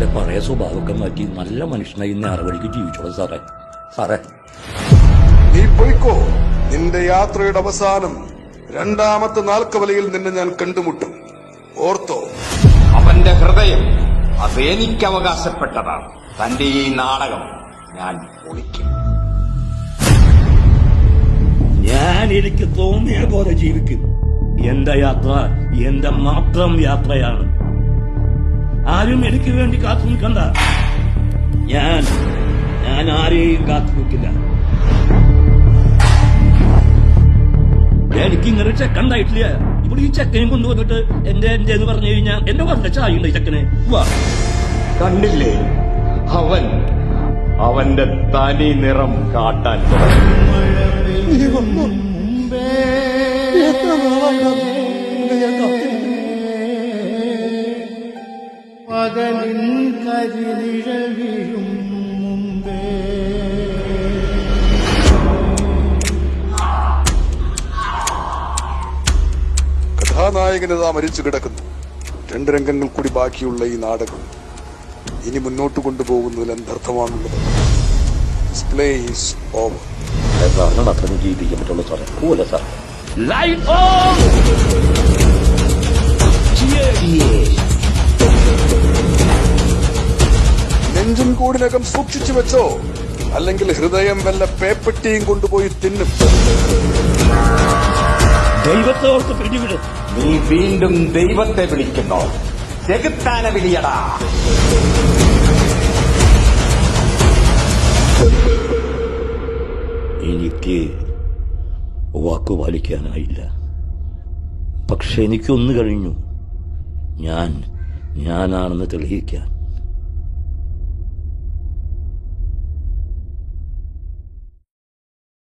എന്റെ പഴയ സ്വഭാവമൊക്കെ മാറ്റി നല്ല മനുഷ്യനായി നേർവഴിക്ക് ജീവിച്ചോളൂ സാറേ. സാറേ. നീ പോയിക്കോ. നിന്റെ യാത്രയുടെ അവസാനം രണ്ടാമത്തെ നാൽക്കവലയിൽ നിന്നെ ഞാൻ കണ്ടുമുട്ടും. ഓർത്തോ. അവന്റെ ഹൃദയം അതെനിക്ക് അവകാശപ്പെട്ടതാണ് തന്റെ ഈ നാടകം ഞാൻ പൊളിക്കും. ഞാൻ എനിക്ക് തോന്നിയ പോലെ ജീവിക്കും. എന്റെ യാത്ര എന്റെ മാത്രം യാത്രയാണ്. ആരും എനിക്ക് വേണ്ടി കാത്തു നിൽക്കണ്ട. ഞാൻ ഞാൻ ആരെയും കാത്തു നിൽക്കില്ല. എനിക്ക് ഇങ്ങനെ ചെക്കണ്ടായിട്ടില്ല ഇവിടെ ഈ ചെക്കനെ കൊണ്ടുവന്നിട്ട് എന്റെ എന്റെ എന്ന് പറഞ്ഞു കഴിഞ്ഞാൽ എന്റെ വല്ല ചായ ഉണ്ട് ഈ ചെക്കനെ വാ. കണ്ടില്ലേ? അവൻ അവന്റെ തനി നിറം കാട്ടാൻ തുടങ്ങി. പകലിൻ കരിനിഴൽ വീഴും മുമ്പേ. കഥാനായകനിതാ മരിച്ചു കിടക്കുന്നു. രണ്ട് രംഗങ്ങൾ കൂടി ബാക്കിയുള്ള ഈ നാടകം ഇനി മുന്നോട്ട് കൊണ്ടുപോകുന്നതിൽ എന്തർത്ഥമാണുള്ളത്? പ്ലേ ഈസ് ഓവർ മാത്രമേ ജീവിക്കാൻ പറ്റുള്ളൂ സാറേ. പോലെ സാർ ലൈഫ് നെഞ്ചും കൂടിനകം സൂക്ഷിച്ചു വെച്ചോ. അല്ലെങ്കിൽ ഹൃദയം വല്ല പേപ്പെട്ടിയും കൊണ്ടുപോയി തിന്നും. ദൈവത്തെ ഓർത്ത് പിടിവിടും. നീ വീണ്ടും ദൈവത്തെ വിളിക്കുന്നു. ചെകുത്താന വിളിയടാ. എനിക്ക് വാക്കു പാലിക്കാനായില്ല. പക്ഷെ എനിക്കൊന്നു കഴിഞ്ഞു. ഞാൻ ഞാനാണെന്ന് തെളിയിക്കാൻ.